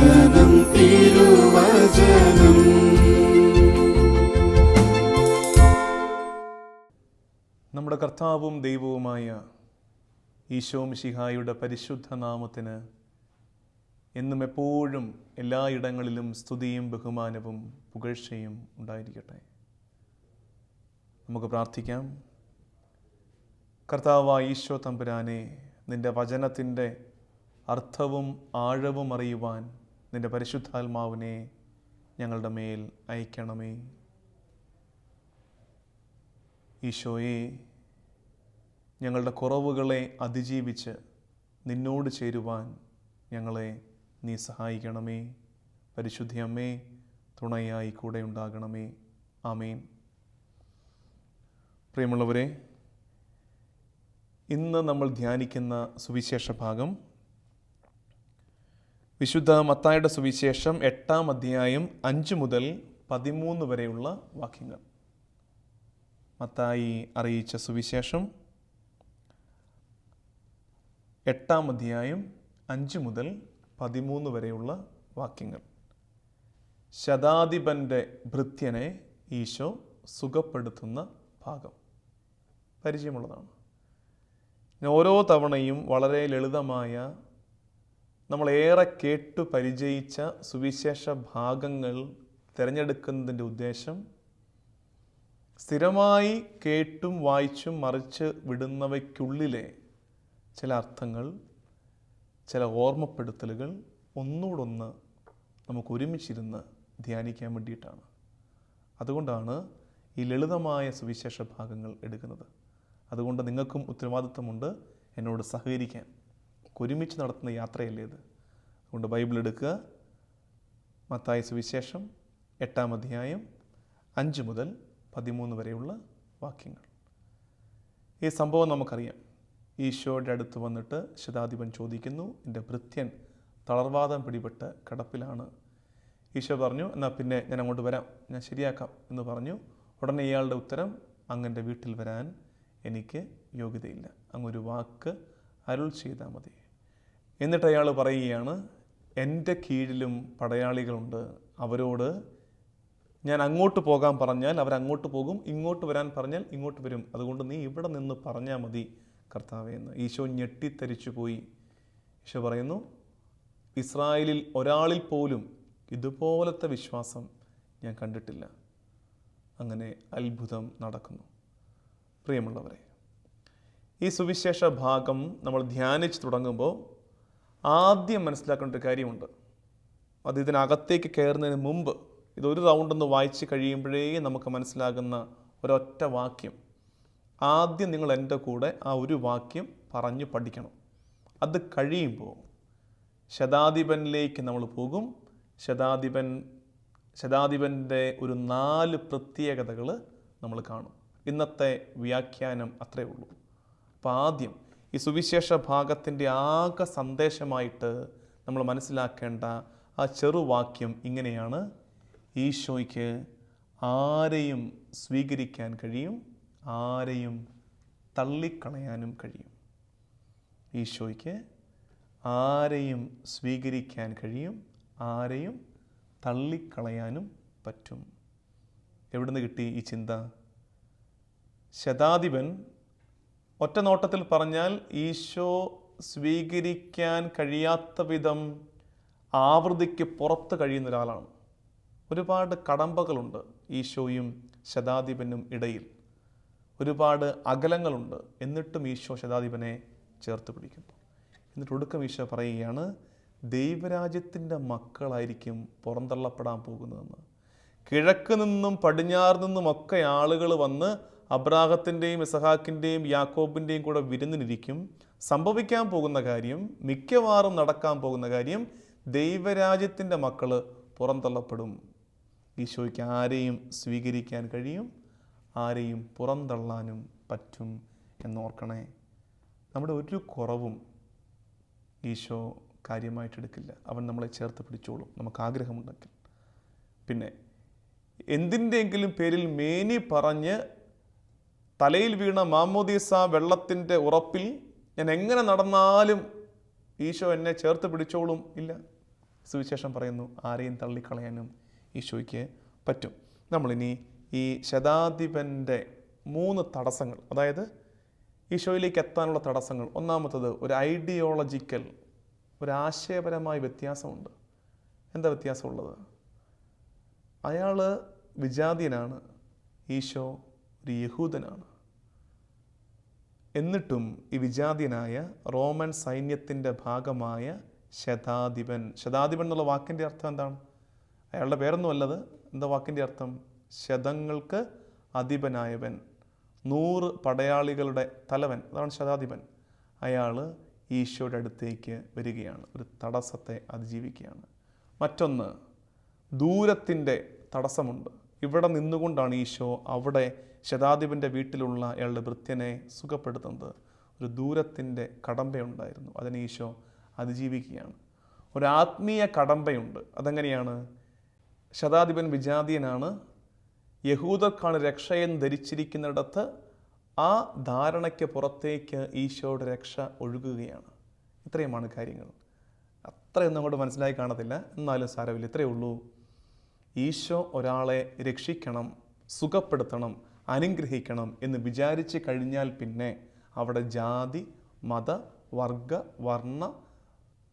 വചനം തിരുവചനം. നമ്മുടെ കർത്താവും ദൈവവുമായ ഈശോ മിശിഹായുടെ പരിശുദ്ധ നാമത്തിന് എന്നും എപ്പോഴും എല്ലായിടങ്ങളിലും സ്തുതിയും ബഹുമാനവും പുകഴ്ചയും ഉണ്ടായിരിക്കട്ടെ. നമുക്ക് പ്രാർത്ഥിക്കാം. കർത്താവ ഈശോ തമ്പുരാനെ നിന്റെ വചനത്തിന്റെ അർത്ഥവും ആഴവും അറിയുവാൻ നിന്റെ പരിശുദ്ധാത്മാവിനെ ഞങ്ങളുടെ മേൽ അയക്കണമേ. ഈശോയെ ഞങ്ങളുടെ കുറവുകളെ അതിജീവിച്ച് നിന്നോട് ചേരുവാൻ ഞങ്ങളെ നീ സഹായിക്കണമേ. പരിശുദ്ധി അമ്മേ തുണയായി കൂടെ ഉണ്ടാകണമേ. ആമേൻ. പ്രിയമുള്ളവരെ ഇന്ന് നമ്മൾ ധ്യാനിക്കുന്ന സുവിശേഷ ഭാഗം വിശുദ്ധ മത്തായുടെ സുവിശേഷം എട്ടാം അധ്യായം അഞ്ച് മുതൽ പതിമൂന്ന് വരെയുള്ള വാക്യങ്ങൾ. മത്തായി അറിയിച്ച സുവിശേഷം എട്ടാം അധ്യായം അഞ്ച് മുതൽ പതിമൂന്ന് വരെയുള്ള വാക്യങ്ങൾ. ശതാധിപന്റെ ഭൃത്യനെ ഈശോ സുഖപ്പെടുത്തുന്ന ഭാഗം. പരിചയമുള്ളതാണ്. ഓരോ തവണയും വളരെ ലളിതമായ നമ്മളേറെ കേട്ടു പരിചയിച്ച സുവിശേഷ ഭാഗങ്ങൾ തിരഞ്ഞെടുക്കുന്നതിന്റെ ഉദ്ദേശം സ്ഥിരമായി കേട്ടും വായിച്ചും മറിച്ച് വിടുന്നവയ്ക്കുള്ളിലെ ചില അർത്ഥങ്ങൾ ചില ഓർമ്മപ്പെടുത്തലുകൾ ഒന്നുകൂടൊന്ന് നമുക്ക് ഒരുമിച്ചിരുന്ന് ധ്യാനിക്കാൻ വേണ്ടിയിട്ടാണ്. അതുകൊണ്ടാണ് ഈ ലളിതമായ സുവിശേഷ ഭാഗങ്ങൾ എടുക്കുന്നത്. അതുകൊണ്ട് നിങ്ങൾക്കും ഉത്തരവാദിത്വമുണ്ട് എന്നോട് സഹകരിക്കാൻ. ഒരുമിച്ച് നടത്തുന്ന യാത്രയല്ലേ ഇത്? അതുകൊണ്ട് ബൈബിൾ എടുക്കുക. മത്തായ സുവിശേഷം എട്ടാം അധ്യായം അഞ്ച് മുതൽ പതിമൂന്ന് വരെയുള്ള വാക്യങ്ങൾ. ഈ സംഭവം നമുക്കറിയാം. ഈശോയുടെ അടുത്ത് വന്നിട്ട് ശതാധിപൻ ചോദിക്കുന്നു എന്റെ ഭൃത്യൻ തളർവാദം പിടിപെട്ട് കിടപ്പിലാണ്. ഈശോ പറഞ്ഞു എന്നാൽ പിന്നെ ഞാൻ അങ്ങോട്ട് വരാം. ഞാൻ ശരിയാക്കാം. എന്ന് പറഞ്ഞു. ഉടനെ ഇയാളുടെ ഉത്തരം അങ്ങന്റെ വീട്ടിൽ വരാൻ എനിക്ക് യോഗ്യതയില്ല. അങ്ങൊരു വാക്ക് അരുൾ ചെയ്താൽ മതി. എന്നിട്ട് അയാൾ പറയുകയാണ് എന്റെ കീഴിലും പടയാളികളുണ്ട്. അവരോട് ഞാൻ അങ്ങോട്ട് പോകാൻ പറഞ്ഞാൽ അവരങ്ങോട്ട് പോകും ഇങ്ങോട്ട് വരാൻ പറഞ്ഞാൽ ഇങ്ങോട്ട് വരും. അതുകൊണ്ട് നീ ഇവിടെ നിന്ന് പറഞ്ഞാൽ മതി കർത്താവേ എന്ന് ഈശോ ഞെട്ടിത്തരിച്ചു പോയി. ഈശോ പറയുന്നു ഇസ്രായേലിൽ ഒരാളിൽ പോലും ഇതുപോലത്തെ വിശ്വാസം ഞാൻ കണ്ടിട്ടില്ല. അങ്ങനെ അത്ഭുതം നടക്കുന്നു. പ്രിയമുള്ളവരെ ഈ സുവിശേഷ ഭാഗം നമ്മൾ ധ്യാനിച്ച് തുടങ്ങുമ്പോൾ ആദ്യം മനസ്സിലാക്കേണ്ട ഒരു കാര്യമുണ്ട്. അത് ഇതിനകത്തേക്ക് കയറുന്നതിന് മുമ്പ് ഇതൊരു റൗണ്ടൊന്ന് വായിച്ച് കഴിയുമ്പോഴേ നമുക്ക് മനസ്സിലാകുന്ന ഒരൊറ്റ വാക്യം. ആദ്യം നിങ്ങൾ എന്റെ കൂടെ ആ ഒരു വാക്യം പറഞ്ഞു പഠിക്കണം. അത് കഴിയുമ്പോൾ ശതാധിപനിലേക്ക് നമ്മൾ പോകും. ശതാധിപൻ ശതാധിപന്റെ ഒരു നാല് പ്രത്യേകതകൾ നമ്മൾ കാണും. ഇന്നത്തെ വ്യാഖ്യാനം അത്രേ ഉള്ളൂ. അപ്പോൾ ആദ്യം ഈ സുവിശേഷ ഭാഗത്തിന്റെ ആകെ സന്ദേശമായിട്ട് നമ്മൾ മനസ്സിലാക്കേണ്ട ആ ചെറുവാക്യം ഇങ്ങനെയാണ്. ഈശോയ്ക്ക് ആരെയും സ്വീകരിക്കാൻ കഴിയും ആരെയും തള്ളിക്കളയാനും കഴിയും. ഈശോയ്ക്ക് ആരെയും സ്വീകരിക്കാൻ കഴിയും ആരെയും തള്ളിക്കളയാനും പറ്റും. എവിടുന്ന് കിട്ടി ഈ ചിന്ത? ശതാധിപൻ ഒറ്റ നോട്ടത്തിൽ പറഞ്ഞാൽ ഈശോ സ്വീകരിക്കാൻ കഴിയാത്ത വിധം ആവൃത്തിക്ക് പുറത്ത് കഴിയുന്ന ഒരാളാണ് ഒരുപാട് കടമ്പകളുണ്ട് ഈശോയും ശതാധിപനും ഇടയിൽ. ഒരുപാട് അകലങ്ങളുണ്ട്. എന്നിട്ടും ഈശോ ശതാധിപനെ ചേർത്ത് പിടിക്കുന്നു. എന്നിട്ട് ഒടുക്കം ഈശോ പറയുകയാണ് ദൈവരാജ്യത്തിന്റെ മക്കളായിരിക്കും പുറന്തള്ളപ്പെടാൻ പോകുന്നതെന്ന്. കിഴക്ക് നിന്നും പടിഞ്ഞാറ് നിന്നും ഒക്കെ ആളുകൾ വന്ന് അബ്രാഹത്തിന്റെയും ഇസഹാക്കിന്റെയും യാക്കോബിന്റെയും കൂടെ വിരുന്നിനിരിക്കും. സംഭവിക്കാൻ പോകുന്ന കാര്യം മിക്കവാറും നടക്കാൻ പോകുന്ന കാര്യം ദൈവരാജ്യത്തിന്റെ മക്കൾ പുറന്തള്ളപ്പെടും. ഈശോയ്ക്ക് ആരെയും സ്വീകരിക്കാൻ കഴിയും ആരെയും പുറന്തള്ളാനും പറ്റും എന്നോർക്കണേ. നമ്മുടെ ഒരു കുറവും ഈശോ കാര്യമായിട്ടെടുക്കില്ല. അവൻ നമ്മളെ ചേർത്ത് പിടിച്ചോളും. നമുക്ക് ആഗ്രഹമുണ്ടെങ്കിൽ. പിന്നെ എന്തിന്റെയെങ്കിലും പേരിൽ മേനി പറഞ്ഞ് തലയിൽ വീണ മാമോദീസ വെള്ളത്തിന്റെ ഉറപ്പിൽ ഞാൻ എങ്ങനെ നടന്നാലും ഈശോ എന്നെ ചേർത്ത് പിടിച്ചോളും ഇല്ല. സുവിശേഷം പറയുന്നു ആരെയും തള്ളിക്കളയാനും ഈശോയ്ക്ക് പറ്റും. നമ്മളിനി ഈ ശതാധിപന്റെ മൂന്ന് തടസ്സങ്ങൾ അതായത് ഈശോയിലേക്ക് എത്താനുള്ള തടസ്സങ്ങൾ. ഒന്നാമത്തത് ഒരു ഐഡിയോളജിക്കൽ ഒരു ആശയപരമായ വ്യത്യാസമുണ്ട്. എന്താ വ്യത്യാസമുള്ളത്? അയാൾ വിജാതിയനാണ്. ഈശോ ഒരു യഹൂദനാണ്. എന്നിട്ടും ഈ വിജാതിയനായ റോമൻ സൈന്യത്തിന്റെ ഭാഗമായ ശതാധിപൻ ശതാധിപൻ എന്നുള്ള വാക്കിന്റെ അർത്ഥം എന്താണ്? അയാളുടെ പേരൊന്നും അല്ലത് എന്താ വാക്കിന്റെ അർത്ഥം? ശതങ്ങൾക്ക് അധിപനായവൻ നൂറ് പടയാളികളുടെ തലവൻ. അതാണ് ശതാധിപൻ. അയാൾ ഈശോയുടെ അടുത്തേക്ക് വരികയാണ്. ഒരു തടസ്സത്തെ അതിജീവിക്കുകയാണ്. മറ്റൊന്ന് ദൂരത്തിന്റെ തടസ്സമുണ്ട്. ഇവിടെ നിന്നുകൊണ്ടാണ് ഈശോ അവിടെ ശതാധിപന്റെ വീട്ടിലുള്ള അയാളുടെ വൃത്യനെ സുഖപ്പെടുത്തുന്നത് ഒരു ദൂരത്തിന്റെ കടമ്പയുണ്ടായിരുന്നു. അതിനെ ഈശോ അതിജീവിക്കുകയാണ്. ഒരു ആത്മീയ കടമ്പയുണ്ട്. അതെങ്ങനെയാണ്? ശതാധിപൻ വിജാതീയനാണ്. യഹൂദർക്കാണ് രക്ഷയെന്ന് ധരിച്ചിരിക്കുന്നിടത്ത് ആ ധാരണയ്ക്ക് പുറത്തേക്ക് ഈശോയുടെ രക്ഷ ഒഴുകുകയാണ്. ഇത്രയുമാണ് കാര്യങ്ങൾ. അത്രയൊന്നും അങ്ങോട്ട് മനസ്സിലായി കാണത്തില്ല. എന്നാലും സാരമില്ല. ഇത്രയേ ഉള്ളൂ. ഈശോ ഒരാളെ രക്ഷിക്കണം സുഖപ്പെടുത്തണം അനുഗ്രഹിക്കണം എന്ന് വിചാരിച്ച് കഴിഞ്ഞാൽ പിന്നെ അവിടെ ജാതി മത വർഗ വർണ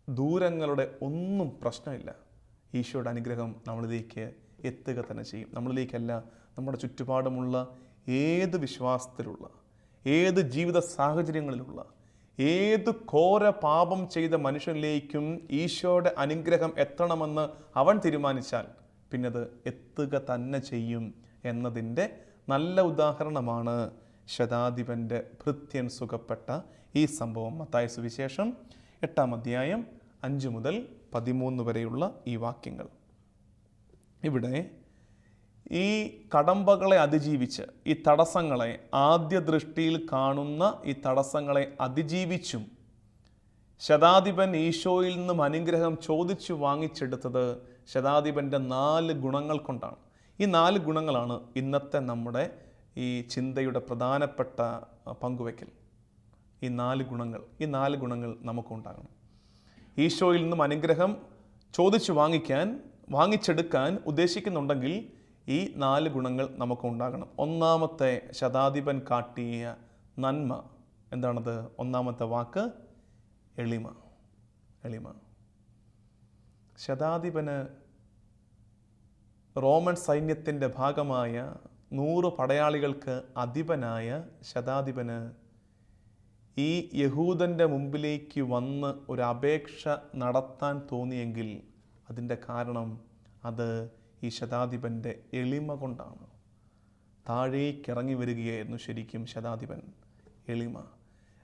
ദൂരങ്ങളുടെ ഒന്നും പ്രശ്നമില്ല. ഈശോയുടെ അനുഗ്രഹം നമ്മളിലേക്ക് എത്തുക തന്നെ ചെയ്യും. നമ്മളിലേക്കല്ല നമ്മുടെ ചുറ്റുപാടുമുള്ള ഏത് വിശ്വാസത്തിലുള്ള ഏത് ജീവിത സാഹചര്യങ്ങളിലുള്ള ഏത് ഘോര പാപം ചെയ്ത മനുഷ്യനിലേക്കും ഈശോയുടെ അനുഗ്രഹം എത്തണമെന്ന് അവൻ തീരുമാനിച്ചാൽ പിന്നത് എത്തുക തന്നെ ചെയ്യും എന്നതിന്റെ നല്ല ഉദാഹരണമാണ് ശതാധിപന്റെ ഭൃത്യൻ സുഖപ്പെട്ട ഈ സംഭവം. മത്തായ സുവിശേഷം എട്ടാം അധ്യായം അഞ്ച് മുതൽ പതിമൂന്ന് വരെയുള്ള ഈ വാക്യങ്ങൾ. ഇവിടെ ഈ കടമ്പകളെ അതിജീവിച്ച് ഈ തടസ്സങ്ങളെ ആദ്യ ദൃഷ്ടിയിൽ കാണുന്ന ഈ തടസ്സങ്ങളെ അതിജീവിച്ചും ശതാധിപൻ ഈശോയിൽ നിന്നും അനുഗ്രഹം ചോദിച്ചു വാങ്ങിച്ചെടുത്തത് ശതാധിപന്റെ നാല് ഗുണങ്ങൾ കൊണ്ടാണ്. ഈ നാല് ഗുണങ്ങളാണ് ഇന്നത്തെ നമ്മുടെ ഈ ചിന്തയുടെ പ്രധാനപ്പെട്ട പങ്കുവയ്ക്കൽ. ഈ നാല് ഗുണങ്ങൾ ഈ നാല് ഗുണങ്ങൾ നമുക്കുണ്ടാകണം. ഈശോയിൽ നിന്നും അനുഗ്രഹം ചോദിച്ചു വാങ്ങിക്കാൻ വാങ്ങിച്ചെടുക്കാൻ ഉദ്ദേശിക്കുന്നുണ്ടെങ്കിൽ ഈ നാല് ഗുണങ്ങൾ നമുക്കുണ്ടാകണം. ഒന്നാമത്തെ ശതാധിപൻ കാട്ടിയ നന്മ. എന്താണത്? ഒന്നാമത്തെ വാക്ക് എളിമ. എളിമ. ശതാധിപന് റോമൻ സൈന്യത്തിന്റെ ഭാഗമായ നൂറ് പടയാളികൾക്ക് അധിപനായ ശതാധിപന് ഈ യഹൂദന്റെ മുമ്പിലേക്ക് വന്ന് ഒരു അപേക്ഷ നടത്താൻ തോന്നിയെങ്കിൽ അതിന്റെ കാരണം അത് ഈ ശതാധിപന്റെ എളിമ കൊണ്ടാണ്. താഴേക്കിറങ്ങി വരികയായിരുന്നു ശരിക്കും ശതാധിപൻ. എളിമ.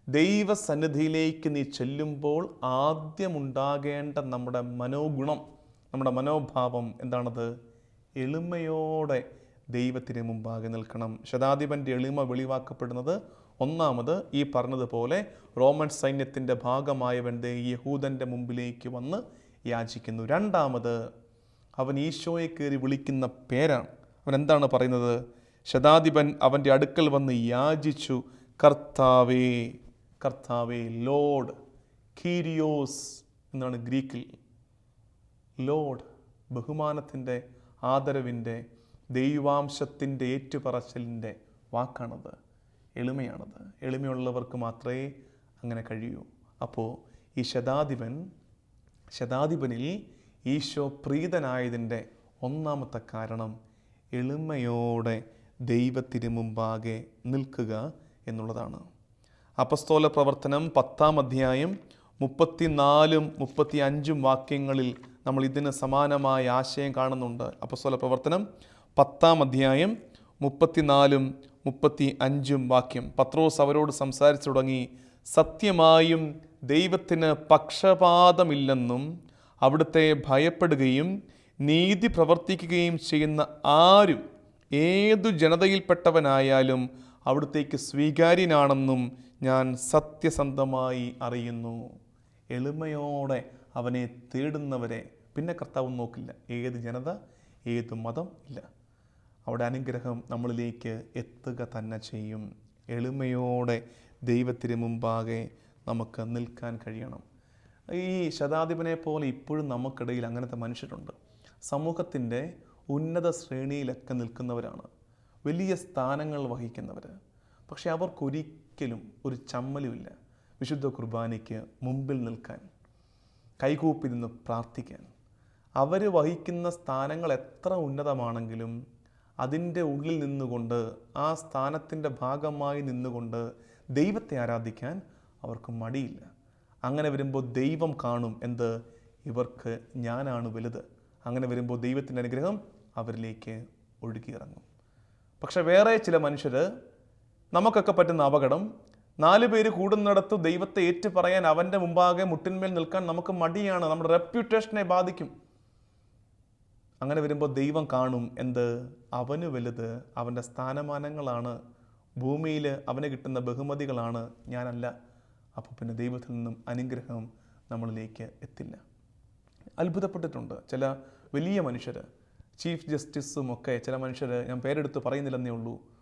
ദൈവസന്നിധിയിലേക്ക് നീ ചെല്ലുമ്പോൾ ആദ്യമുണ്ടാകേണ്ട നമ്മുടെ മനോഗുണം നമ്മുടെ മനോഭാവം എന്താണത്? എളിമയോടെ ദൈവത്തിന് മുമ്പാകെ നിൽക്കണം. ശതാധിപന്റെ എളിമ വെളിവാക്കപ്പെടുന്നത് ഒന്നാമത് ഈ പറഞ്ഞതുപോലെ റോമൻ സൈന്യത്തിന്റെ ഭാഗമായവൻ യഹൂദന്റെ മുമ്പിലേക്ക് വന്ന് യാചിക്കുന്നു. രണ്ടാമത് അവൻ ഈശോയെ കയറി വിളിക്കുന്ന പേരാണ്. അവൻ എന്താണ് പറയുന്നത്? ശതാധിപൻ അവന്റെ അടുക്കൽ വന്ന് യാചിച്ചു കർത്താവേ കർത്താവേ ലോഡ് കീരിയോസ് എന്നാണ് ഗ്രീക്കിൽ. ലോഡ് ബഹുമാനത്തിന്റെ ആദരവിന്റെ ദൈവാംശത്തിന്റെ ഏറ്റുപറച്ചിലിന്റെ വാക്കാണത്. എളിമയാണത്. എളിമയുള്ളവർക്ക് മാത്രമേ അങ്ങനെ കഴിയൂ. അപ്പോൾ ഈ ശതാധിപൻ ശതാധിപനിൽ ഈശോ പ്രീതനായതിന്റെ ഒന്നാമത്തെ കാരണം എളിമയോടെ ദൈവത്തിന് മുമ്പാകെ നിൽക്കുക എന്നുള്ളതാണ്. അപസ്തോല പ്രവർത്തനം പത്താം അധ്യായം മുപ്പത്തിനാലും മുപ്പത്തി അഞ്ചും വാക്യങ്ങളിൽ നമ്മൾ ഇതിന് സമാനമായ ആശയം കാണുന്നുണ്ട്. അപ്പസ്വല പ്രവർത്തനം പത്താം അധ്യായം മുപ്പത്തിനാലും മുപ്പത്തി അഞ്ചും വാക്യം. പത്രോസ് അവരോട് സംസാരിച്ചു തുടങ്ങി സത്യമായും ദൈവത്തിന് പക്ഷപാതമില്ലെന്നും അവിടുത്തെ ഭയപ്പെടുകയും നീതി പ്രവർത്തിക്കുകയും ചെയ്യുന്ന ആരും ഏതു ജനതയിൽപ്പെട്ടവനായാലും അവിടുത്തേക്ക് സ്വീകാര്യനാണെന്നും ഞാൻ സത്യസന്ധമായി അറിയുന്നു. എളിമയോടെ അവനെ തേടുന്നവരെ പിന്നെ കർത്താവ് നോക്കില്ല. ഏത് ജനത ഏത് മതം ഇല്ല. അവിടെ അനുഗ്രഹം നമ്മളിലേക്ക് എത്തുക തന്നെ ചെയ്യും. എളിമയോടെ ദൈവത്തിന് മുമ്പാകെ നമുക്ക് നിൽക്കാൻ കഴിയണം. ഈ ശതാധിപനെ പോലെ ഇപ്പോഴും നമുക്കിടയിൽ അങ്ങനത്തെ മനുഷ്യരുണ്ട്. സമൂഹത്തിന്റെ ഉന്നത ശ്രേണിയിലൊക്കെ നിൽക്കുന്നവരാണ്. വലിയ സ്ഥാനങ്ങൾ വഹിക്കുന്നവർ പക്ഷെ അവർക്കൊരിക്കലും ഒരു ചമ്മലുമില്ല വിശുദ്ധ കുർബാനയ്ക്ക് മുമ്പിൽ നിൽക്കാൻ. കൈകൂപ്പി നിന്ന് പ്രാർത്ഥിക്കാൻ. അവർ വഹിക്കുന്ന സ്ഥാനങ്ങൾ എത്ര ഉന്നതമാണെങ്കിലും അതിന്റെ ഉള്ളിൽ നിന്നുകൊണ്ട് ആ സ്ഥാനത്തിന്റെ ഭാഗമായി നിന്നുകൊണ്ട് ദൈവത്തെ ആരാധിക്കാൻ അവർക്ക് മടിയില്ല. അങ്ങനെ വരുമ്പോൾ ദൈവം കാണും എന്ത്? ഇവർക്ക് ഞാനാണ് വലുത്. അങ്ങനെ വരുമ്പോൾ ദൈവത്തിന്റെ അനുഗ്രഹം അവരിലേക്ക് ഒഴുകിയിറങ്ങും. പക്ഷെ വേറെ ചില മനുഷ്യർ നമുക്കൊക്കെ പറ്റുന്ന അപകടം നാല് പേര് കൂടുന്നിടത്ത് ദൈവത്തെ ഏറ്റു പറയാൻ അവന്റെ മുമ്പാകെ മുട്ടിന്മേൽ നിൽക്കാൻ നമുക്ക് മടിയാണ്. നമ്മുടെ റെപ്യൂട്ടേഷനെ ബാധിക്കും. അങ്ങനെ വരുമ്പോൾ ദൈവം കാണും എന്ത്? അവന് വലുത് അവന്റെ സ്ഥാനമാനങ്ങളാണ്. ഭൂമിയിൽ അവന് കിട്ടുന്ന ബഹുമതികളാണ്. ഞാനല്ല. അപ്പോൾ പിന്നെ ദൈവത്തിൽ നിന്നും അനുഗ്രഹം നമ്മളിലേക്ക് എത്തില്ല. അത്ഭുതപ്പെട്ടിട്ടുണ്ട്. ചില വലിയ മനുഷ്യർ ചീഫ് ജസ്റ്റിസും ഒക്കെ ചില മനുഷ്യർ ഞാൻ പേരെടുത്ത് പറയുന്നില്ലെന്നേ ഉള്ളൂ.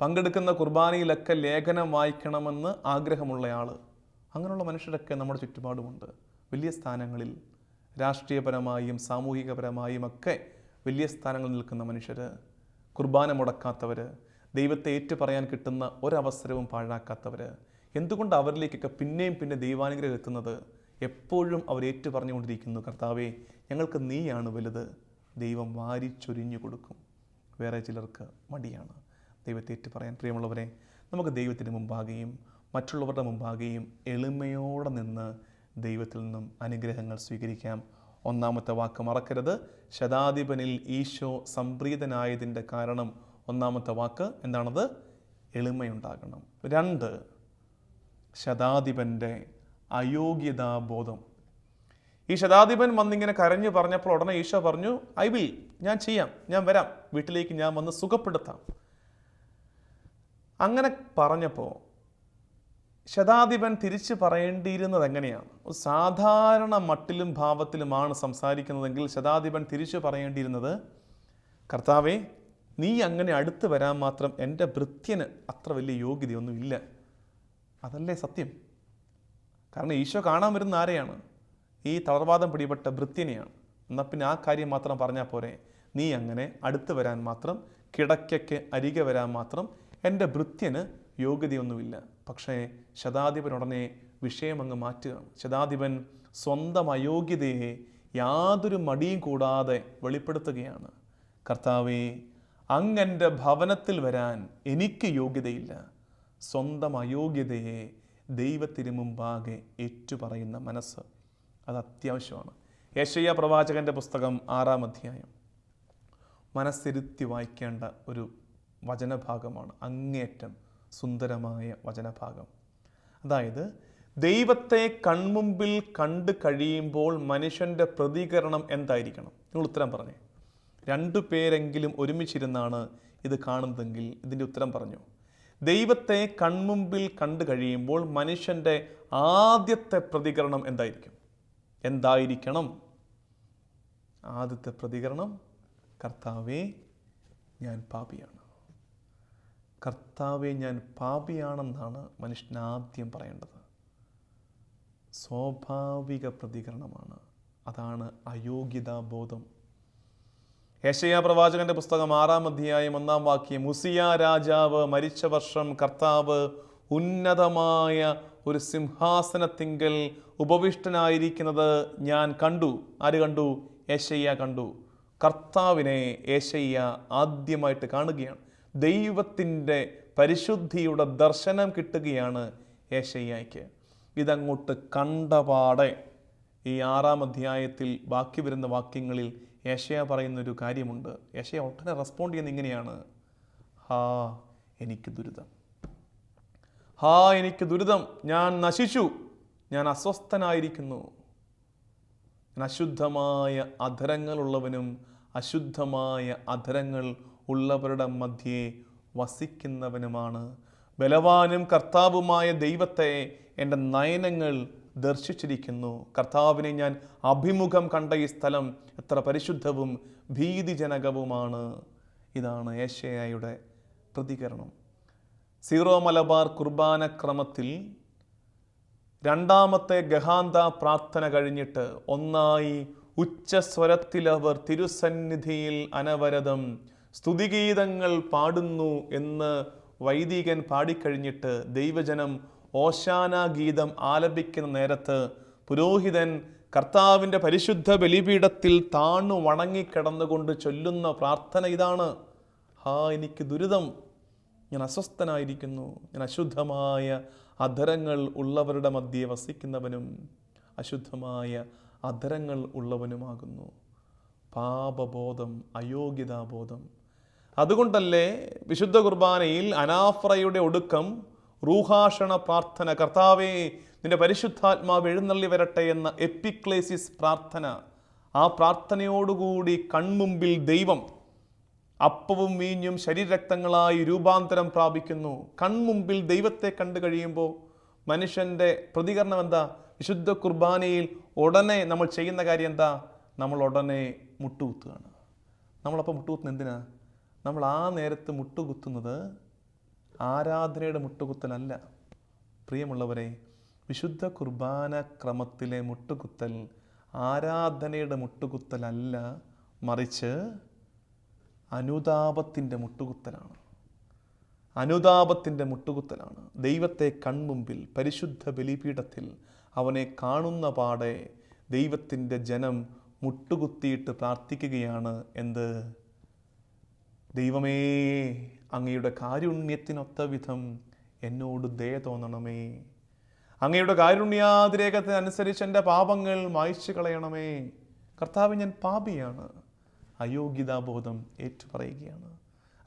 പങ്കെടുക്കുന്ന കുർബാനയിലൊക്കെ ലേഖനം വായിക്കണമെന്ന് ആഗ്രഹമുള്ളയാൾ അങ്ങനെയുള്ള മനുഷ്യരൊക്കെ നമ്മുടെ ചുറ്റുപാടുമുണ്ട്. വലിയ സ്ഥാനങ്ങളിൽ രാഷ്ട്രീയപരമായും സാമൂഹികപരമായും ഒക്കെ വലിയ സ്ഥാനങ്ങളിൽ നിൽക്കുന്ന മനുഷ്യർ കുർബാന മുടക്കാത്തവർ ദൈവത്തെ ഏറ്റുപറയാൻ കിട്ടുന്ന ഒരവസരവും പാഴാക്കാത്തവർ എന്തുകൊണ്ട് അവരിലേക്കൊക്കെ പിന്നെയും പിന്നെ ദൈവാനുഗ്രഹം എത്തുന്നത്? എപ്പോഴും അവർ ഏറ്റുപറഞ്ഞുകൊണ്ടിരിക്കുന്നു കർത്താവേ ഞങ്ങൾക്ക് നീയാണ് വലുത്. ദൈവം വാരിച്ചൊരിഞ്ഞു കൊടുക്കും. വേറെ ചിലർക്ക് മടിയാണ്. ദൈവത്തെ ഏറ്റു പറയാൻ പ്രിയമുള്ളവരെ നമുക്ക് ദൈവത്തിന് മുമ്പാകെയും മറ്റുള്ളവരുടെ മുമ്പാകെയും എളിമയോടെ നിന്ന് ദൈവത്തിൽ നിന്നും അനുഗ്രഹങ്ങൾ സ്വീകരിക്കാം. ഒന്നാമത്തെ വാക്ക് മറക്കരുത്. ശതാധിപനിൽ ഈശോ സംപ്രീതനായതിന്റെ കാരണം ഒന്നാമത്തെ വാക്ക് എന്താണത്? എളിമയുണ്ടാകണം. രണ്ട് ശതാധിപന്റെ അയോഗ്യതാബോധം. ഈ ശതാധിപൻ വന്നിങ്ങനെ കരഞ്ഞു പറഞ്ഞപ്പോൾ ഉടനെ ഈശോ പറഞ്ഞു ഐ വിൽ ഞാൻ ചെയ്യാം ഞാൻ വരാം വീട്ടിലേക്ക് ഞാൻ വന്ന് സുഖപ്പെടുത്താം. അങ്ങനെ പറഞ്ഞപ്പോൾ ശതാധിപൻ തിരിച്ചു പറയേണ്ടിയിരുന്നത് എങ്ങനെയാണ്? സാധാരണ മട്ടിലും ഭാവത്തിലുമാണ് സംസാരിക്കുന്നതെങ്കിൽ ശതാധിപൻ തിരിച്ചു പറയേണ്ടിയിരുന്നത് കർത്താവേ നീ അങ്ങനെ അടുത്ത് വരാൻ മാത്രം എന്റെ ഭൃത്യന് അത്ര വലിയ യോഗ്യതയൊന്നും ഇല്ല. അതല്ലേ സത്യം? കാരണം ഈശോ കാണാൻ വരുന്ന ആരെയാണ്? ഈ തളർവാദം പിടിപെട്ട ഭൃത്യനെയാണ്. എന്നാൽ പിന്നെ ആ കാര്യം മാത്രം പറഞ്ഞാൽ പോരെ. നീ അങ്ങനെ അടുത്ത് വരാൻ മാത്രം കിടക്കയ്ക്ക് അരികെ വരാൻ മാത്രം എന്റെ ഭൃത്യന് യോഗ്യതയൊന്നുമില്ല. പക്ഷേ ശതാധിപൻ ഉടനെ വിഷയം അങ്ങ് മാറ്റുകയാണ്. ശതാധിപൻ സ്വന്തം അയോഗ്യതയെ യാതൊരു മടിയും കൂടാതെ വെളിപ്പെടുത്തുകയാണ്. കർത്താവേ അങ്ങന്റെ ഭവനത്തിൽ വരാൻ എനിക്ക് യോഗ്യതയില്ല. സ്വന്തം അയോഗ്യതയെ ദൈവത്തിന് മുമ്പാകെ ഏറ്റുപറയുന്ന മനസ്സ് അത് അത്യാവശ്യമാണ്. യേശയ്യ പ്രവാചകന്റെ പുസ്തകം ആറാം അധ്യായം. മനസ്സിരുത്തി വായിക്കേണ്ട ഒരു വചനഭാഗമാണ്. അങ്ങേറ്റം സുന്ദരമായ വചനഭാഗം. അതായത് ദൈവത്തെ കൺമുമ്പിൽ കണ്ടു കഴിയുമ്പോൾ മനുഷ്യന്റെ പ്രതികരണം എന്തായിരിക്കണം? നിങ്ങൾ ഉത്തരം പറഞ്ഞേ. രണ്ടു പേരെങ്കിലും ഒരുമിച്ചിരുന്നാണ് ഇത് കാണുന്നതെങ്കിൽ ഇതിന്റെ ഉത്തരം പറഞ്ഞു. ദൈവത്തെ കൺമുമ്പിൽ കണ്ടു കഴിയുമ്പോൾ മനുഷ്യന്റെ ആദ്യത്തെ പ്രതികരണം എന്തായിരിക്കും? എന്തായിരിക്കണം? ആദ്യത്തെ പ്രതികരണം കർത്താവേ ഞാൻ പാപിയാണ്. കർത്താവെ ഞാൻ പാപിയാണെന്നാണ് മനുഷ്യൻ ആദ്യം പറയേണ്ടത്. സ്വാഭാവിക പ്രതികരണമാണ്. അതാണ് അയോഗ്യതാബോധം. യേശയ പ്രവാചകന്റെ പുസ്തകം ആറാം അധ്യായം ഒന്നാം വാക്യം. മുസിയ രാജാവ് മരിച്ച വർഷം കർത്താവ് ഉന്നതമായ ഒരു സിംഹാസനത്തിങ്കൽ ഉപവിഷ്ടനായിരിക്കുന്നത് ഞാൻ കണ്ടു. ആര് കണ്ടു? യേശയ്യ കണ്ടു. കർത്താവിനെ യേശയ്യ ആദ്യമായിട്ട് കാണുകയാണ്. ദൈവത്തിന്റെ പരിശുദ്ധിയുടെ ദർശനം കിട്ടുകയാണ് യേശയ്യയ്ക്ക് ഇതങ്ങോട്ട് കണ്ടപാടെ ഈ ആറാം അധ്യായത്തിൽ ബാക്കി വരുന്ന വാക്യങ്ങളിൽ യേശയ പറയുന്നൊരു കാര്യമുണ്ട്. യേശയ ഒട്ടനെ റെസ്പോണ്ട് ചെയ്യുന്ന ഇങ്ങനെയാണ്. ഹാ എനിക്ക് ദുരിതം. ഹാ എനിക്ക് ദുരിതം. ഞാൻ നശിച്ചു. ഞാൻ അസ്വസ്ഥനായിരിക്കുന്നു. ഞാൻ അശുദ്ധമായ അധരങ്ങളുള്ളവനും അശുദ്ധമായ അധരങ്ങൾ ഉള്ളവരുടെ മധ്യേ വസിക്കുന്നവനുമാണ്. ബലവാനും കർത്താവുമായ ദൈവത്തെ എന്റെ നയനങ്ങൾ ദർശിച്ചിരിക്കുന്നു. കർത്താവിനെ ഞാൻ അഭിമുഖം കണ്ട ഈ സ്ഥലം എത്ര പരിശുദ്ധവും ഭീതിജനകവുമാണ്. ഇതാണ് ഏഷ്യയുടെ പ്രതികരണം. സീറോ മലബാർ കുർബാന ക്രമത്തിൽ രണ്ടാമത്തെ ഗഹാന്ത പ്രാർത്ഥന കഴിഞ്ഞിട്ട് ഒന്നായി ഉച്ചസ്വരത്തിലവർ തിരുസന്നിധിയിൽ അനവരതം സ്തുതിഗീതങ്ങൾ പാടുന്നു എന്ന് വൈദികൻ പാടിക്കഴിഞ്ഞിട്ട് ദൈവജനം ഓശാന ഗീതം ആലപിക്കുന്ന നേരത്ത് പുരോഹിതൻ കർത്താവിന്റെ പരിശുദ്ധ ബലിപീഠത്തിൽ താണു വണങ്ങിക്കിടന്നുകൊണ്ട് ചൊല്ലുന്ന പ്രാർത്ഥന ഇതാണ്. ഹാ എനിക്ക് ദുരിതം. ഞാൻ അസ്വസ്ഥനായിരിക്കുന്നു. ഞാൻ അശുദ്ധമായ അധരങ്ങൾ ഉള്ളവരുടെ മധ്യേ വസിക്കുന്നവനും അശുദ്ധമായ അധരങ്ങൾ ഉള്ളവനുമാകുന്നു. പാപബോധം അയോഗ്യതാബോധം അതുകൊണ്ടല്ലേ വിശുദ്ധ കുർബാനയിൽ അനാഫ്രയുടെ ഒടുക്കം റൂഹാഷണ പ്രാർത്ഥന കർത്താവേ നിന്റെ പരിശുദ്ധാത്മാവ് എഴുന്നള്ളി വരട്ടെ എന്ന എപ്പിക്ലേസിസ് പ്രാർത്ഥന ആ പ്രാർത്ഥനയോടുകൂടി കൺമുമ്പിൽ ദൈവം അപ്പവും വീഞ്ഞും ശരീരരക്തങ്ങളായി രൂപാന്തരം പ്രാപിക്കുന്നു. കൺമുമ്പിൽ ദൈവത്തെ കണ്ടു കഴിയുമ്പോൾ മനുഷ്യന്റെ പ്രതികരണം എന്താ? വിശുദ്ധ കുർബാനയിൽ ഉടനെ നമ്മൾ ചെയ്യുന്ന കാര്യം എന്താ? നമ്മൾ ഉടനെ മുട്ടുകുത്തുകയാണ്. നമ്മളപ്പോൾ മുട്ടുകുത്തുന്നത് എന്തിനാ? നമ്മൾ ആ നേരത്ത് മുട്ടുകുത്തുന്നത് ആരാധനയുടെ മുട്ടുകുത്തലല്ല. പ്രിയമുള്ളവരെ വിശുദ്ധ കുർബാന ക്രമത്തിലെ മുട്ടുകുത്തൽ ആരാധനയുടെ മുട്ടുകുത്തലല്ല മറിച്ച് അനുതാപത്തിന്റെ മുട്ടുകുത്തലാണ്. അനുതാപത്തിന്റെ മുട്ടുകുത്തലാണ്. ദൈവത്തെ കൺമുമ്പിൽ പരിശുദ്ധ ബലിപീഠത്തിൽ അവനെ കാണുന്ന പാടെ ദൈവത്തിന്റെ ജനം മുട്ടുകുത്തിയിട്ട് പ്രാർത്ഥിക്കുകയാണ് എന്ത്? ദൈവമേ അങ്ങയുടെ കാരുണ്യത്തിനൊത്ത വിധം എന്നോട് ദയ തോന്നണമേ. അങ്ങയുടെ കാരുണ്യാതിരേഖത്തിനനുസരിച്ച് എന്റെ പാപങ്ങൾ മായ്ച്ചു കളയണമേ. കർത്താവ് ഞാൻ പാപിയാണ്. അയോഗ്യതാബോധം ഏറ്റുപറയുകയാണ്.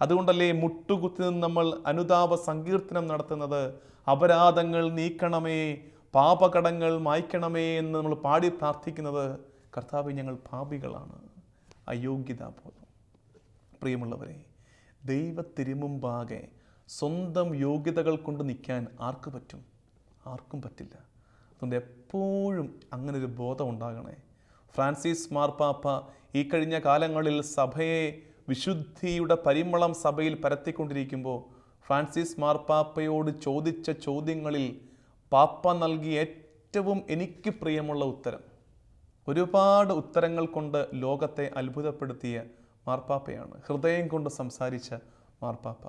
അതുകൊണ്ടല്ലേ മുട്ടുകുത്തി നിന്ന് നമ്മൾ അനുതാപ സങ്കീർത്തനം നടത്തുന്നത്? അപരാധങ്ങൾ നീക്കണമേ പാപകടങ്ങൾ മായ്ക്കണമേ എന്ന് നമ്മൾ പാടി പ്രാർത്ഥിക്കുന്നത് കർത്താവ് ഞങ്ങൾ പാപികളാണ്. അയോഗ്യതാബോധം. പ്രിയമുള്ളവരെ ദൈവത്തിരുമുമ്പാകെ സ്വന്തം യോഗ്യതകൾ കൊണ്ട് നിൽക്കാൻ ആർക്ക് പറ്റും? ആർക്കും പറ്റില്ല. അതുകൊണ്ട് എപ്പോഴും അങ്ങനെ ഒരു ബോധം ഉണ്ടാകണേ. ഫ്രാൻസിസ് മാർപ്പാപ്പ ഈ കഴിഞ്ഞ കാലങ്ങളിൽ സഭയെ വിശുദ്ധിയുടെ പരിമളം സഭയിൽ പരത്തിക്കൊണ്ടിരിക്കുമ്പോൾ ഫ്രാൻസിസ് മാർപ്പാപ്പയോട് ചോദിച്ച ചോദ്യങ്ങളിൽ പാപ്പ നൽകിയ ഏറ്റവും എനിക്ക് പ്രിയമുള്ള ഉത്തരം. ഒരുപാട് ഉത്തരങ്ങൾ കൊണ്ട് ലോകത്തെ അത്ഭുതപ്പെടുത്തിയ മാർപ്പാപ്പയാണ്. ഹൃദയം കൊണ്ട് സംസാരിച്ച മാർപ്പാപ്പ.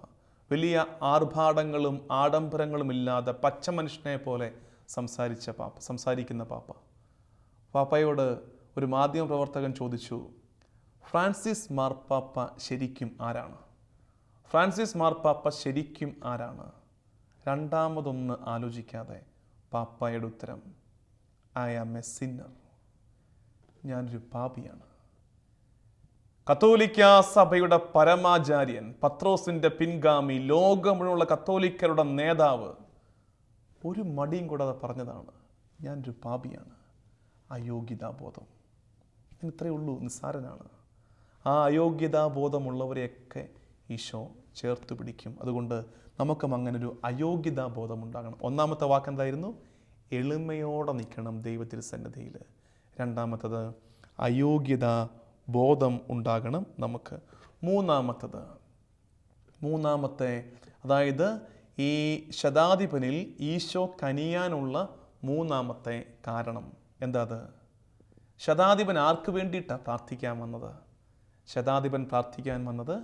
വലിയ ആർഭാടങ്ങളും ആഡംബരങ്ങളും ഇല്ലാതെ പച്ച മനുഷ്യനെ പോലെ സംസാരിച്ച പാപ്പ സംസാരിക്കുന്ന പാപ്പ. പാപ്പയോട് ഒരു മാധ്യമ പ്രവർത്തകൻ ചോദിച്ചു ഫ്രാൻസിസ് മാർപ്പാപ്പ ശരിക്കും ആരാണ്? ഫ്രാൻസിസ് മാർപ്പാപ്പ ശരിക്കും ആരാണ്? രണ്ടാമതൊന്ന് ആലോചിക്കാതെ പാപ്പയുടെ ഉത്തരം ഐ ആം എ സിന്നർ. ഞാനൊരു പാപിയാണ്. കത്തോലിക്ക സഭയുടെ പരമാചാര്യൻ പത്രോസിന്റെ പിൻഗാമി ലോകം മുഴുവനുള്ള കത്തോലിക്കരുടെ നേതാവ്. ഒരു മടിയും കൂടാതെ പറഞ്ഞതാണ് ഞാനൊരു പാപിയാണ്. അയോഗ്യതാബോധം. ഇത്രയേ ഉള്ളൂ നിസ്സാരനാണ്. ആ അയോഗ്യതാബോധമുള്ളവരെയൊക്കെ ഈശോ ചേർത്ത് പിടിക്കും. അതുകൊണ്ട് നമുക്കും അങ്ങനെ ഒരു അയോഗ്യതാബോധം ഉണ്ടാകണം. ഒന്നാമത്തെ വാക്ക് എന്തായിരുന്നു എളിമയോടെ നിൽക്കണം ദൈവത്തിൽ സന്നദ്ധയിൽ രണ്ടാമത്തത് അയോഗ്യത ബോധം ഉണ്ടാകണം നമുക്ക്. മൂന്നാമത്തത് മൂന്നാമത്തെ അതായത് ഈ ശതാധിപനിൽ ഈശോ കനിയാനുള്ള മൂന്നാമത്തെ കാരണം എന്താ അത് ശതാധിപൻ ആർക്ക് വേണ്ടിയിട്ടാണ് പ്രാർത്ഥിക്കാൻ വന്നത്? ശതാധിപൻ പ്രാർത്ഥിക്കാൻ വന്നത്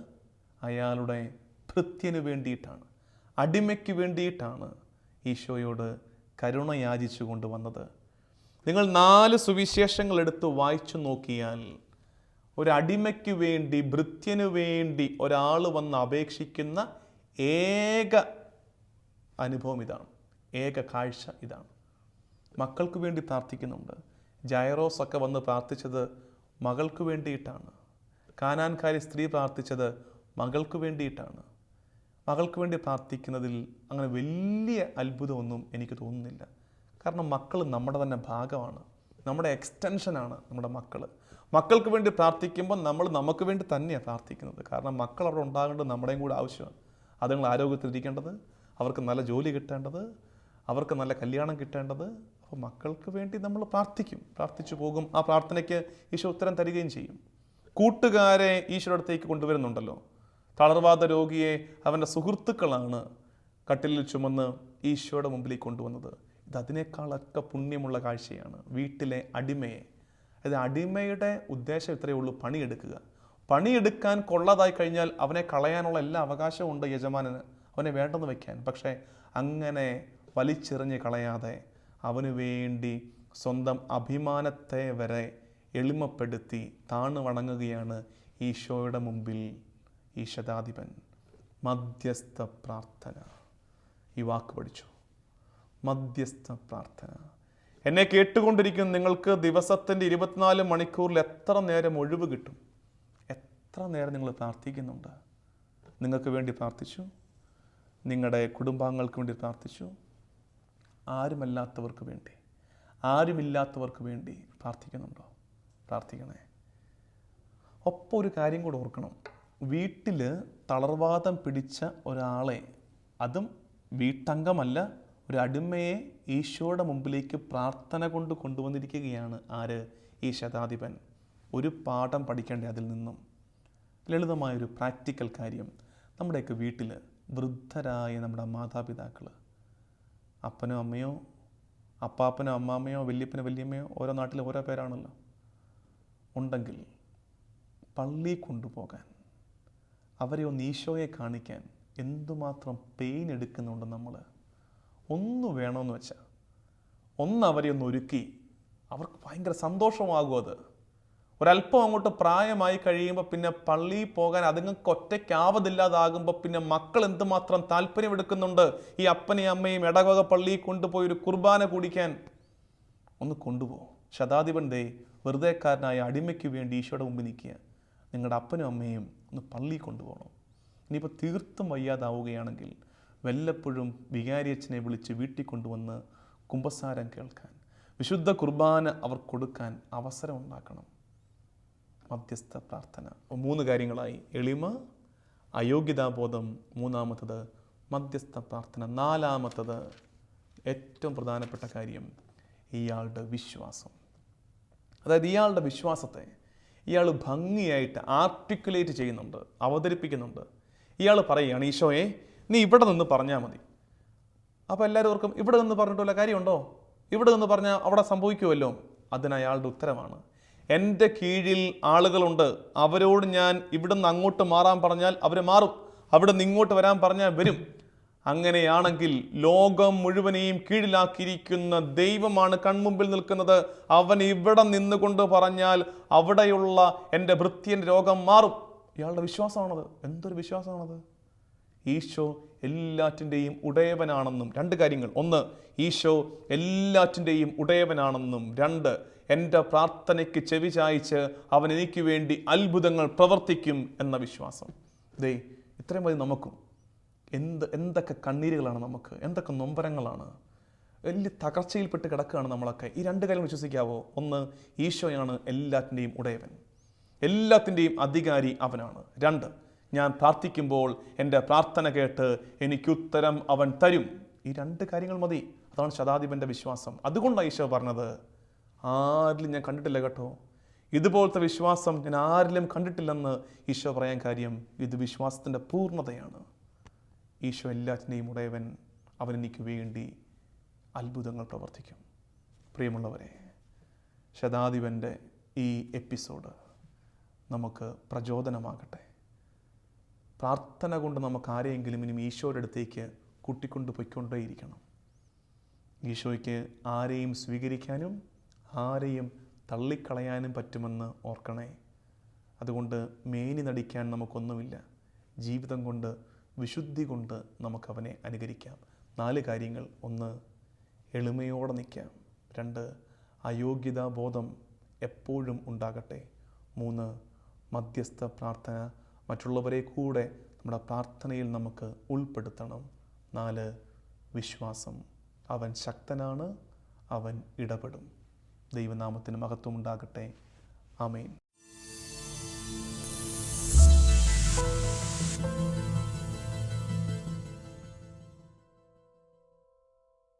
അയാളുടെ ഭൃത്യന് വേണ്ടിയിട്ടാണ്. അടിമയ്ക്ക് വേണ്ടിയിട്ടാണ് ഈശോയോട് കരുണ യാചിച്ചു കൊണ്ടുവന്നത് നിങ്ങൾ നാല് സുവിശേഷങ്ങൾ എടുത്ത് വായിച്ചു നോക്കിയാൽ ഒരു അടിമയ്ക്ക് വേണ്ടി ഭൃത്യനു വേണ്ടി ഒരാൾ വന്ന് അപേക്ഷിക്കുന്ന ഏക അനുഭവം ഇതാണ്. ഏക കാഴ്ച ഇതാണ്. മക്കൾക്ക് വേണ്ടി പ്രാർത്ഥിക്കുന്നുണ്ട്. ജയറോസ് ഒക്കെ വന്ന് പ്രാർത്ഥിച്ചത് മകൾക്ക് വേണ്ടിയിട്ടാണ്. കാനാൻകാരി സ്ത്രീ പ്രാർത്ഥിച്ചത് മകൾക്ക് വേണ്ടിയിട്ടാണ്. മകൾക്ക് വേണ്ടി പ്രാർത്ഥിക്കുന്നതിൽ അങ്ങനെ വലിയ അത്ഭുതമൊന്നും എനിക്ക് തോന്നുന്നില്ല. കാരണം മക്കൾ നമ്മുടെ തന്നെ ഭാഗമാണ്. നമ്മുടെ എക്സ്റ്റൻഷനാണ് നമ്മുടെ മക്കൾ മക്കൾക്ക് വേണ്ടി പ്രാർത്ഥിക്കുമ്പോൾ നമ്മൾ നമുക്ക് വേണ്ടി തന്നെയാണ് പ്രാർത്ഥിക്കുന്നത്. കാരണം മക്കൾ അവിടെ ഉണ്ടാകേണ്ടത് നമ്മുടെയും കൂടെ ആവശ്യമാണ്. അതുങ്ങൾ ആരോഗ്യത്തിലിരിക്കേണ്ടത് അവർക്ക് നല്ല ജോലി കിട്ടേണ്ടത് അവർക്ക് നല്ല കല്യാണം കിട്ടേണ്ടത്. അപ്പോൾ മക്കൾക്ക് വേണ്ടി നമ്മൾ പ്രാർത്ഥിക്കും. പ്രാർത്ഥിച്ചു പോകും. ആ പ്രാർത്ഥനയ്ക്ക് ഈശോ ഉത്തരം തരികയും ചെയ്യും. കൂട്ടുകാരെ അടുത്തേക്ക് കൊണ്ടുവരുന്നുണ്ടല്ലോ. തളർവാദ രോഗിയെ അവന്റെ സുഹൃത്തുക്കളാണ് കട്ടിലിൽ ചുമന്ന് ഈശോയുടെ മുമ്പിലേക്ക് കൊണ്ടുവന്നത്. ഇത് അതിനേക്കാളൊക്കെ പുണ്യമുള്ള കാഴ്ചയാണ്. വീട്ടിലെ അടിമയെ അത് അടിമയുടെ ഉദ്ദേശം ഇത്രയേ ഉള്ളൂ പണിയെടുക്കുക. പണിയെടുക്കാൻ കൊള്ളതായി കഴിഞ്ഞാൽ അവനെ കളയാനുള്ള എല്ലാ അവകാശവും ഉണ്ട് യജമാനന്. അവനെ വേണ്ടെന്ന് വയ്ക്കാൻ. പക്ഷേ അങ്ങനെ വലിച്ചെറിഞ്ഞ് കളയാതെ അവന് വേണ്ടി സ്വന്തം അഭിമാനത്തെ വരെ എളിമപ്പെടുത്തി താണു വണങ്ങുകയാണ് ഈശോയുടെ മുമ്പിൽ ഈ ശതാധിപൻ. മധ്യസ്ഥ പ്രാർത്ഥന. ഈ വാക്ക് പഠിച്ചു. മധ്യസ്ഥ പ്രാർത്ഥന. എന്നെ കേട്ടുകൊണ്ടിരിക്കുന്ന നിങ്ങൾക്ക് ദിവസത്തിന്റെ ഇരുപത്തിനാല് മണിക്കൂറിൽ എത്ര നേരം ഒഴിവ് കിട്ടും? എത്ര നേരം നിങ്ങൾ പ്രാർത്ഥിക്കുന്നുണ്ട്? നിങ്ങൾക്ക് വേണ്ടി പ്രാർത്ഥിച്ചു? നിങ്ങളുടെ കുടുംബാംഗങ്ങൾക്ക് വേണ്ടി പ്രാർത്ഥിച്ചു? ആരുമല്ലാത്തവർക്ക് വേണ്ടി ആരുമില്ലാത്തവർക്ക് വേണ്ടി പ്രാർത്ഥിക്കുന്നുണ്ടോ? പ്രാർത്ഥിക്കണേ. ഒപ്പം ഒരു കാര്യം കൂടെ ഓർക്കണം. വീട്ടിൽ തളർവാദം പിടിച്ച ഒരാളെ അതും വീട്ടംഗമല്ല ഒരു അടിമയെ ഈശോയുടെ മുമ്പിലേക്ക് പ്രാർത്ഥന കൊണ്ട് കൊണ്ടുവന്നിരിക്കുകയാണ് ആര്? ഈ ശതാധിപൻ. ഒരു പാഠം പഠിക്കേണ്ടേ അതിൽ നിന്നും? ലളിതമായൊരു പ്രാക്ടിക്കൽ കാര്യം. നമ്മുടെയൊക്കെ വീട്ടിൽ വൃദ്ധരായ നമ്മുടെ മാതാപിതാക്കൾ അപ്പനോ അമ്മയോ അപ്പാപ്പനോ അമ്മാമ്മയോ വല്യപ്പനോ വല്യമ്മയോ ഓരോ നാട്ടിൽ ഓരോ പേരാണല്ലോ. ഉണ്ടെങ്കിൽ പള്ളി കൊണ്ടുപോകാൻ അവരെ ഒന്ന് ഈശോയെ കാണിക്കാൻ എന്തുമാത്രം പെയിൻ എടുക്കുന്നുണ്ട് നമ്മൾ ഒന്ന് വേണമെന്ന് വെച്ചാൽ ഒന്ന് അവരെ ഒന്ന് ഒരുക്കി. അവർക്ക് ഭയങ്കര സന്തോഷമാകും അത്. ഒരല്പം അങ്ങോട്ട് പ്രായമായി കഴിയുമ്പോൾ പിന്നെ പള്ളിയിൽ പോകാൻ അതുങ്ങൾക്ക് ഒറ്റയ്ക്കാവതില്ലാതാകുമ്പോൾ പിന്നെ മക്കൾ എന്തുമാത്രം താല്പര്യമെടുക്കുന്നുണ്ട്? ഈ അപ്പനെയും അമ്മയും ഇടവക പള്ളിയിൽ കൊണ്ടുപോയി ഒരു കുർബാന കുടിക്കാൻ. ഒന്ന് കൊണ്ടുപോകും ശതാധിപൻ ദേ വെറുതെക്കാരനായ അടിമയ്ക്ക് വേണ്ടി ഈശോയുടെ മുമ്പിൽ നിൽക്കുക. നിങ്ങളുടെ അപ്പനും അമ്മയും ഒന്ന് പള്ളിയിൽ കൊണ്ടുപോകണം. ഇനിയിപ്പോൾ തീർത്തും വയ്യാതാവുകയാണെങ്കിൽ വല്ലപ്പോഴും വികാരിയച്ഛനെ വിളിച്ച് വീട്ടിൽ കൊണ്ടുവന്ന് കുമ്പസാരം കേൾക്കാൻ വിശുദ്ധ കുർബാന അവർ കൊടുക്കാൻ അവസരം ഉണ്ടാക്കണം. മധ്യസ്ഥ പ്രാർത്ഥന. മൂന്ന് കാര്യങ്ങളായി. എളിമ അയോഗ്യതാബോധം മൂന്നാമത്തത് മധ്യസ്ഥ പ്രാർത്ഥന. നാലാമത്തത് ഏറ്റവും പ്രധാനപ്പെട്ട കാര്യം ഇയാളുടെ വിശ്വാസം. അതായത് ഇയാളുടെ വിശ്വാസത്തെ ഇയാൾ ഭംഗിയായിട്ട് ആർട്ടിക്കുലേറ്റ് ചെയ്യുന്നുണ്ട് അവതരിപ്പിക്കുന്നുണ്ട്. ഇയാൾ പറയുകയാണ് ഈശോയെ നീ ഇവിടെ നിന്ന് പറഞ്ഞാൽ മതി. അപ്പോൾ എല്ലാവരും ഓർക്കും ഇവിടെ നിന്ന് പറഞ്ഞിട്ട് വല്ല കാര്യമുണ്ടോ? ഇവിടെ നിന്ന് പറഞ്ഞാൽ അവിടെ സംഭവിക്കുമല്ലോ അതിന് അയാളുടെ ഉത്തരമാണ്. എന്റെ കീഴിൽ ആളുകളുണ്ട്. അവരോട് ഞാൻ ഇവിടെ നിന്ന് അങ്ങോട്ട് മാറാൻ പറഞ്ഞാൽ അവർ മാറും. അവിടെ നിന്ന് ഇങ്ങോട്ട് വരാൻ പറഞ്ഞാൽ വരും. അങ്ങനെയാണെങ്കിൽ ലോകം മുഴുവനെയും കീഴിലാക്കിയിരിക്കുന്ന ദൈവമാണ് കൺമുമ്പിൽ നിൽക്കുന്നത്. അവൻ ഇവിടെ നിന്നുകൊണ്ട് പറഞ്ഞാൽ അവിടെയുള്ള എന്റെ ഭൃത്യന്റെ രോഗം മാറും. ഇയാളുടെ വിശ്വാസമാണത്. എന്തൊരു വിശ്വാസമാണത്? ഈശോ എല്ലാറ്റിന്റെയും ഉടയവനാണെന്നും രണ്ട് കാര്യങ്ങൾ. ഒന്ന് ഈശോ എല്ലാറ്റിന്റെയും ഉടയവനാണെന്നും. രണ്ട് എന്റെ പ്രാർത്ഥനയ്ക്ക് ചെവി ചായച്ച് അവൻ എനിക്ക് വേണ്ടി അത്ഭുതങ്ങൾ പ്രവർത്തിക്കും എന്ന വിശ്വാസം. ദേ ഇത്രയും മതി നമുക്കും. എന്ത് എന്തൊക്കെ കണ്ണീരുകളാണ് നമുക്ക്? എന്തൊക്കെ നൊമ്പരങ്ങളാണ്? വലിയ തകർച്ചയിൽപ്പെട്ട് കിടക്കുകയാണ് നമ്മളൊക്കെ. ഈ രണ്ട് കാര്യം വിശ്വസിക്കാവോ? ഒന്ന് ഈശോയാണ് എല്ലാറ്റിന്റെയും ഉടയവൻ. എല്ലാത്തിന്റെയും അധികാരി അവനാണ്. രണ്ട് ഞാൻ പ്രാർത്ഥിക്കുമ്പോൾ എന്റെ പ്രാർത്ഥന കേട്ട് എനിക്കുത്തരം അവൻ തരും. ഈ രണ്ട് കാര്യങ്ങൾ മതി. അതാണ് ശതാധിപന്റെ വിശ്വാസം. അതുകൊണ്ടാണ് ഈശോ പറഞ്ഞത്. ആരിലും ഞാൻ കണ്ടിട്ടില്ല കേട്ടോ. ഇതുപോലത്തെ വിശ്വാസം ഞാൻ ആരിലും കണ്ടിട്ടില്ലെന്ന് ഈശോ പറയാൻ കാര്യം ഇത് വിശ്വാസത്തിന്റെ പൂർണതയാണ്. ഈശോ എല്ലാറ്റിനെയും ഉടയവൻ. അവൻ എനിക്ക് വേണ്ടി അത്ഭുതങ്ങൾ പ്രവർത്തിക്കും. പ്രിയമുള്ളവരെ ശതാധിപന്റെ ഈ എപ്പിസോഡ് നമുക്ക് പ്രചോദനമാകട്ടെ. പ്രാർത്ഥന കൊണ്ട് നമുക്ക് ആരെയെങ്കിലും ഇനി ഈശോയുടെ അടുത്തേക്ക് കൂട്ടിക്കൊണ്ട് പോയിക്കൊണ്ടേയിരിക്കണം. ഈശോയ്ക്ക് ആരെയും സ്വീകരിക്കാനും ആരെയും തള്ളിക്കളയാനും പറ്റുമെന്ന് ഓർക്കണേ. അതുകൊണ്ട് മേനി നടിക്കാൻ നമുക്കൊന്നുമില്ല. ജീവിതം കൊണ്ട് വിശുദ്ധി കൊണ്ട് നമുക്കവനെ അനുകരിക്കാം. നാല് കാര്യങ്ങൾ. ഒന്ന് എളിമയോടെ നിൽക്കാം. രണ്ട് അയോഗ്യതാബോധം എപ്പോഴും ഉണ്ടാകട്ടെ. മൂന്ന് മധ്യസ്ഥ പ്രാർത്ഥന മറ്റുള്ളവരെ കൂടെ നമ്മുടെ പ്രാർത്ഥനയിൽ നമുക്ക് ഉൾപ്പെടുത്തണം. നാല് വിശ്വാസം. അവൻ ശക്തനാണ് അവൻ ഇടപെടും. ദൈവനാമത്തിന് മഹത്വം ഉണ്ടാകട്ടെ ആമേൻ.